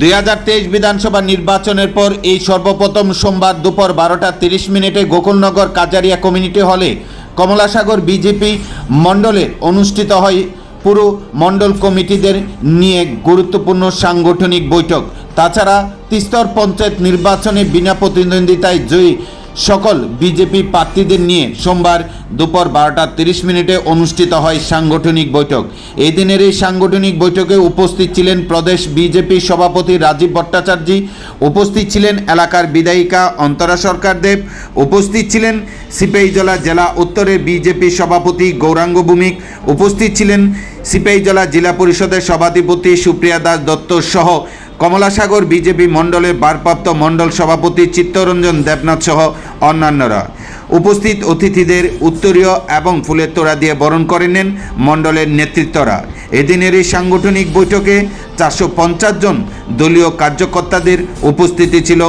দুই হাজার তেইশ বিধানসভা নির্বাচনের পর এই সর্বপ্রথম সোমবার দুপুর বারোটা তিরিশ মিনিটে গোকুলনগর কাজারিয়া কমিউনিটি হলে কমলাসাগর বিজেপি মণ্ডলে অনুষ্ঠিত হয় পুরো মণ্ডল কমিটিদের নিয়ে গুরুত্বপূর্ণ সাংগঠনিক বৈঠক। তাছাড়া তিস্তর পঞ্চায়েত নির্বাচনে বিনা প্রতিদ্বন্দ্বিতায় জয়ী সকল বিজেপি প্রার্থীদের নিয়ে সোমবার দুপুর বারোটা তিরিশ মিনিটে অনুষ্ঠিত হয় সাংগঠনিক বৈঠক। এই দিনের এই সাংগঠনিক বৈঠকে উপস্থিত ছিলেন প্রদেশ বিজেপি সভাপতি রাজীব ভট্টাচার্য, উপস্থিত ছিলেন এলাকার বিধায়িকা অন্তরা সরকার দেব, উপস্থিত ছিলেন সিপাহীজলা জেলা উত্তরের বিজেপি সভাপতি গৌরাঙ্গ ভূমিক, উপস্থিত ছিলেন সিপাহীজলা জেলা পরিষদের সভাধিপতি সুপ্রিয়া দাস দত্ত সহ কমলাসাগর বিজেপি মণ্ডলের ভারপ্রাপ্ত মণ্ডল সভাপতি চিত্তরঞ্জন দেবনাথ সহ অন্যান্যরা। উপস্থিত অতিথিদের উত্তরীয় এবং ফুলের তোড়া দিয়ে বরণ করে নেন মণ্ডলের নেতৃত্বরা। এদিনের এই সাংগঠনিক বৈঠকে চারশো পঞ্চাশ জন দলীয় কার্যকর্তাদের উপস্থিতি ছিল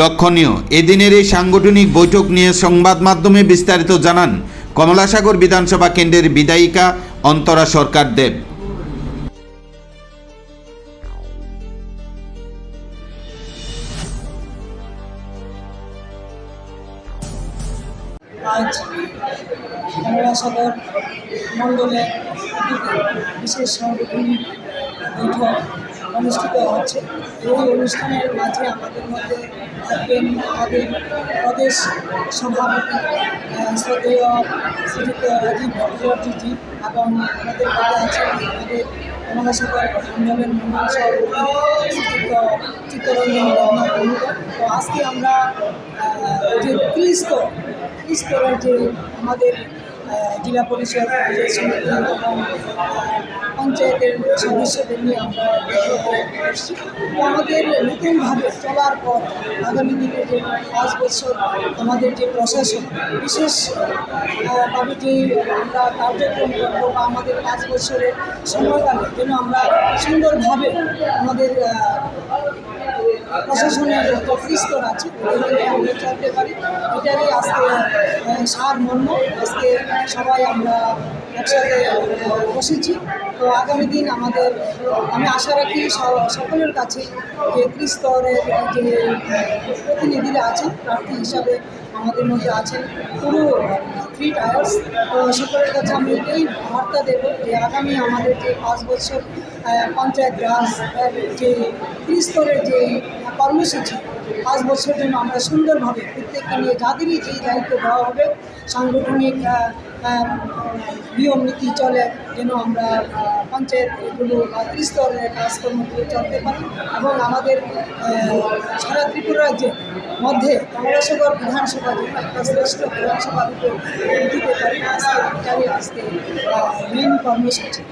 লক্ষণীয়। এদিনের এই সাংগঠনিক বৈঠক নিয়ে সংবাদ মাধ্যমে বিস্তারিত জানান কমলাসাগর বিধানসভা কেন্দ্রের বিধায়িকা অন্তরা সরকার দেব। আজ বাংলা সদর মণ্ডলে বিশেষ সাংগঠনিক বৈঠক অনুষ্ঠিত হচ্ছে। এই অনুষ্ঠানের মাঝে আমাদের মধ্যে থাকবেন আমাদের প্রদেশ সভাপতি শ্রদ্ধেয় রাজীব ভট্টাচার্যজি এবং আমাদের মধ্যে আছেন আমাদের কমলা সদর মণ্ডলের মণ্ডল সভাপতি চিত্তরঞ্জন প্রমুখ। তো আজকে আমরা যে ত্রিস্তর স্তরের যে আমাদের জেলা পরিষদ এবং পঞ্চায়েতের সদস্যদের নিয়ে আমরা আমাদের নতুনভাবে চলার পর আগামী দিনে যে পাঁচ বছর আমাদের যে প্রশাসন বিশেষ আহ, ভাবে যে আমরা কার্যক্রম করব বা আমাদের পাঁচ বছরের সময়কালে যেন আমরা সুন্দরভাবে আমাদের প্রশাসনের যত স্তর আছে আমরা পারি। এটারই আজকে সার মর্ম আজকে সবাই আমরা একসাথে বসেছি। তো আগামী দিন আমাদের, আমি আশা রাখি সকলের কাছে যে ত্রিস্তরের যে প্রতিনিধিরা আছেন, প্রার্থী হিসাবে আমাদের মধ্যে আছেন পুরো থ্রি টায়ার্স তো সকলের কাছে আমি এই বার্তা দেব যে আগামী আমাদের যে পাঁচ বছর পঞ্চায়েত রাজ যে ত্রিস্তরের যে কর্মসূচি পাঁচ বছরের জন্য আমরা সুন্দরভাবে প্রত্যেককে নিয়ে যাদেরই যেই দায়িত্ব দেওয়া হবে, সাংগঠনিক নিয়ম নীতি চলে, যেন আমরা পঞ্চায়েতগুলো বা ত্রিস্তরের কাজকর্মগুলো চলতে পারি এবং আমাদের সারা ত্রিপুরা রাজ্যের মধ্যে কমলাসাগর বিধানসভা যে একটা শ্রেষ্ঠ বিধানসভা রূপে পারি, আজকে আজকে মেন কর্মসূচি।